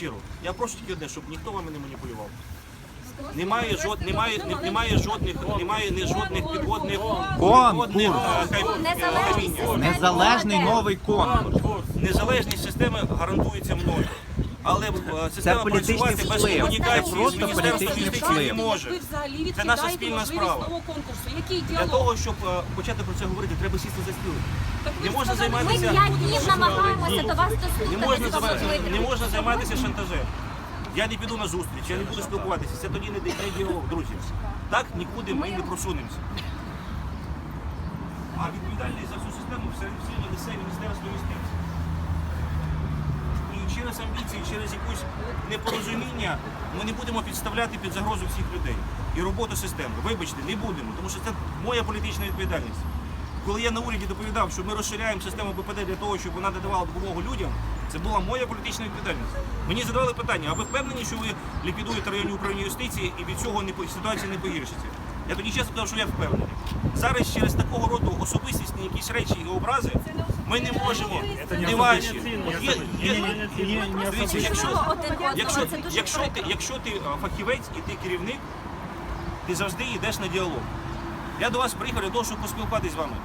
щиро. Я прошу тільки одне, щоб ніхто вами не маніпулював. Немає жод, немає, не- немає жодних, немає не жодних підводних підводних, е, камінь. Незалежний новий конкурс. Незалежність системи гарантується мною. Але е, система політичний працювати без вплив. комунікації Це з просто Міністерством політичний юстиції не вплив. може. Ви взагалі Це наша відкидаєте спільна можливість справа. того конкурсу. Який Для діалог? того, щоб е, почати про це говорити, треба сісти за стіл. Так ви Не ж можна сказали, Ми займатися. п'ять днів намагаємося до вас Не можна, достукатися. займатися- не можна займатися шантажем. Я не піду на зустріч, я не буду спілкуватися. Це тоді не не діалог, друзі. Так нікуди ми не просунемося. А відповідальність за всю систему все все несе Міністерство юстиції. Амбіції, через якусь непорозуміння ми не будемо підставляти під загрозу всіх людей і роботу системи. Вибачте, не будемо, тому що це моя політична відповідальність. Коли я на уряді доповідав, що ми розширяємо систему БПД для того, щоб вона надавала допомогу людям, це була моя політична відповідальність. Мені задавали питання, а ви впевнені, що ви ліквідуєте районні управління юстиції і від цього не ситуація не погіршиться? Я тоді чесно сказав, що я впевнений. Зараз через такого роду особистісні якісь речі і образи ми не можемо, не Дивіться, якщо, ти, якщо ти фахівець і ти керівник, ти завжди йдеш на діалог. Я до вас приїхав для того, щоб поспілкуватися з вами.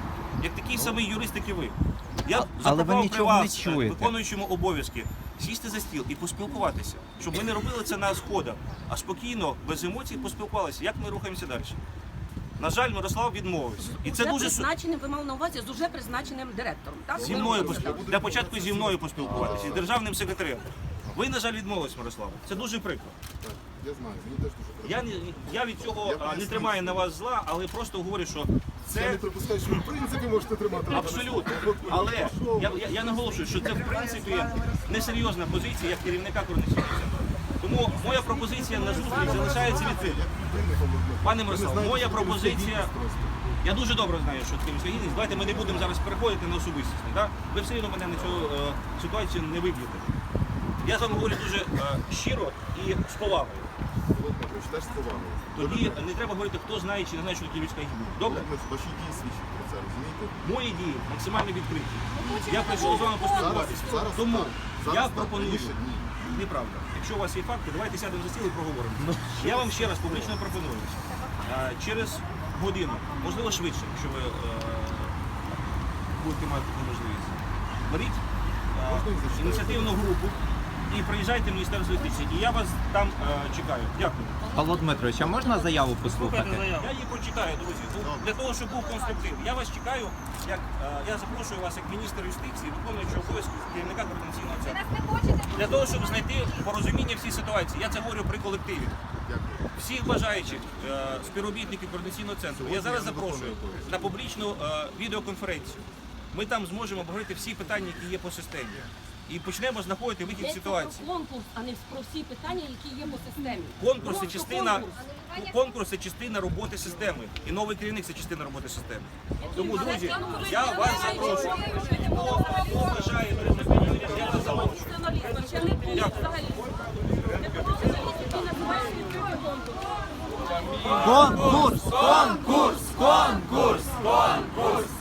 Як такий самий юрист, як і ви. Я Але ви запропонував при вас, е, виконуючому обов'язки, сісти за стіл і поспілкуватися, щоб ми не робили це на сходах, а спокійно, без емоцій поспілкувалися, як ми рухаємося далі. На жаль, Мирослав відмовився. І це Вже дуже су- призначеним, ви мали на увазі, з уже призначеним директором. Так? зі мною поспілкуватися. Для початку зі мною поспілкуватися, з державним секретарем. Ви, на жаль, відмовились, Мирослав. Це дуже прикро. Я знаю, мені теж дуже Я не я від цього а, не тримаю на вас зла, але просто говорю, що Я не припускаю, що ви в принципі можете тримати. абсолютно. Але я, я, я наголошую, що це в принципі несерйозна позиція як керівника центру. Тому моя пропозиція на зустріч залишається відкритою. Пане Мирослав, моя пропозиція. Я дуже добре знаю, що таке людська гідність. Давайте ми не будемо зараз переходити на особистісне. Да? Ви все одно мене на цю е, ситуацію не виб'єте. Я з вами говорю дуже е, щиро і з повагою. З повагою. Тоді не треба говорити, хто знає чи не знає, що таке людська гідність. Добре? Ваші дії свідчать про це, розумієте? Мої дії максимально відкриті. Я прийшов з вами поспілкуватися. Зараз- Тому так. Зараз я так, пропоную. раніше ні. Неправда. Якщо у вас є факти, давайте сядемо за стіл і проговоримо. Я вам ще раз публічно пропоную. е, Через годину, можливо швидше, якщо ви е, будете мати таку можливість. Беріть е, ініціативну групу і приїжджайте в Міністерство юстиції. І я вас там е, чекаю. Дякую. Павло Дмитрович, а можна заяву послухати? Я її прочитаю, друзі. Ну, Для того, щоб був конструктив. Я вас чекаю, як е, я запрошую вас як міністр юстиції, виконуючого обов'язки керівника координаційного центру. Для того, щоб знайти порозуміння всій ситуації. Я це говорю при колективі. Дякую. Всіх бажаючих е, співробітників координаційного центру. Я зараз запрошую на публічну е, відеоконференцію. Ми там зможемо обговорити всі питання, які є по системі і почнемо знаходити вихід з ситуації. конкурс, а не про всі питання, які є по системі. Конкурс це частина конкурс. конкурс це частина роботи системи. І новий керівник це частина роботи системи. Тому, друзі, я вас запрошую. Хто хто Конкурс, конкурс, конкурс, конкурс.